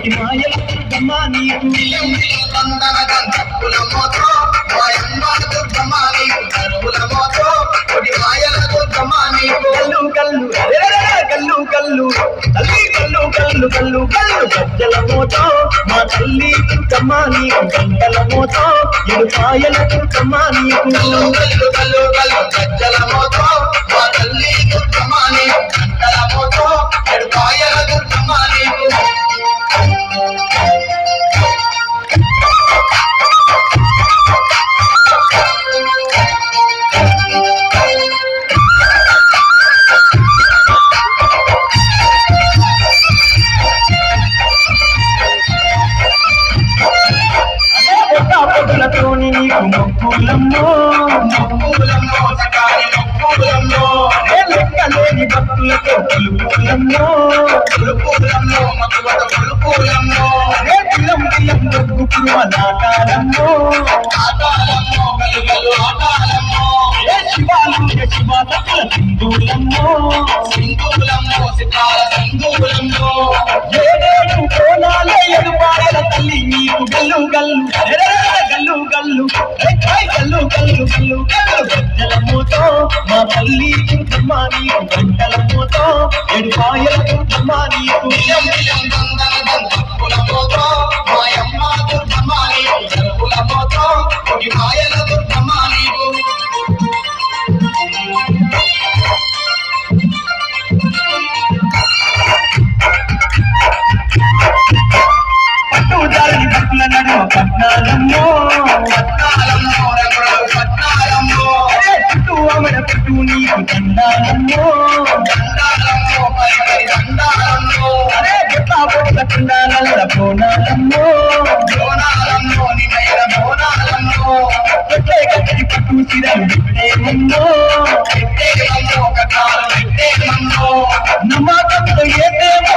నీటి మాయల దుర్గమ్మ నీకు కల్లు కల్లు ఎరగరా కల్లు కల్లు తల్లి కల్లు కల్లు కల్లు కల్లు గజ్జల మోతో. మా తల్లి దుర్గమ్మ నీకు గంటల మోతో. ఇది మాయల దుర్గమ్మ నీకు పొట్టులతోని ఏడేడు కోణాలే ఎడుపాయల తల్లి నీకు గల్లు గల్లు. గల్లు గల్లు. గల్లు గల్లు గల్లు. గల్లు గజ్జల మూతో మా తల్లి దుర్గమ్మ నీకు గంటల మూతో నీకు. ఆమెడ నీకు దండాలమ్మో. దండాలమ్మో పై దండాలమ్మో అరే కుండాలల్ల బోనాలమ్మో. బోనాలమ్మో పెట్టే కట్టి పట్టు సిరలు నమ్మకంతో ఏదేమో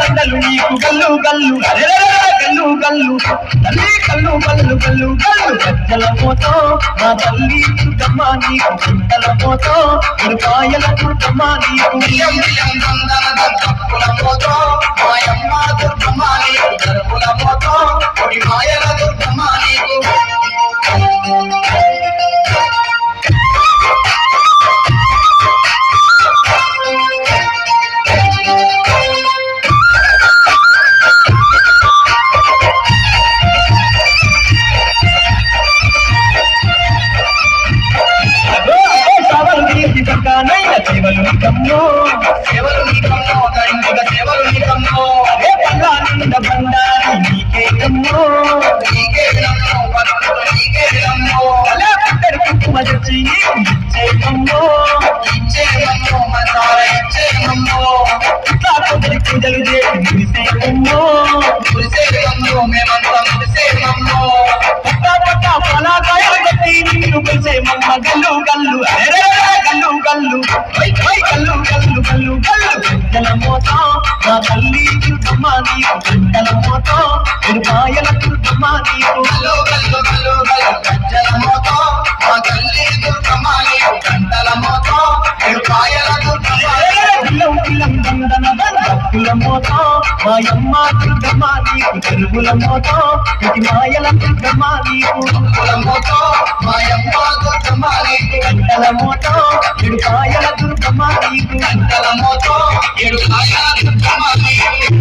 దండలు నీకు గల్లు గల్లు. అరెరెరె గల్లు గల్లు. తల్లి కల్లు గల్లు గల్లు గల్లు గజ్జల మా తల్లి దుర్గమ్మ నీకు పోతో మోతో ఉరుపాయల మాయమ్మ పూజలు చేసి మురిసేయమ్మో మేమంతా మురిసేమమ్మో పట్ట పట్ట కట్టి గల్లు గల్లు గల్లు గల్లు గల్లు గల్లు గల్లు గల్లు మా తల్లి దుర్గమ్మ నీకు గంటల మోత ఇరుపాయల దుర్గమ్మ నీకు భక్తుల మోత మాయమ్మ దుర్గమ్మా నీకు చెరువుల మోతో ఇది మాయల దుర్గమ్మా నీకు కుల మోతో మాయమ్మ దుర్గమ్మా నీకు కంటల మోతో ఏడు కాయల దుర్గమ్మా నీకు కంటల మోతో ఏడు కాయల దుర్గమ్మా నీకు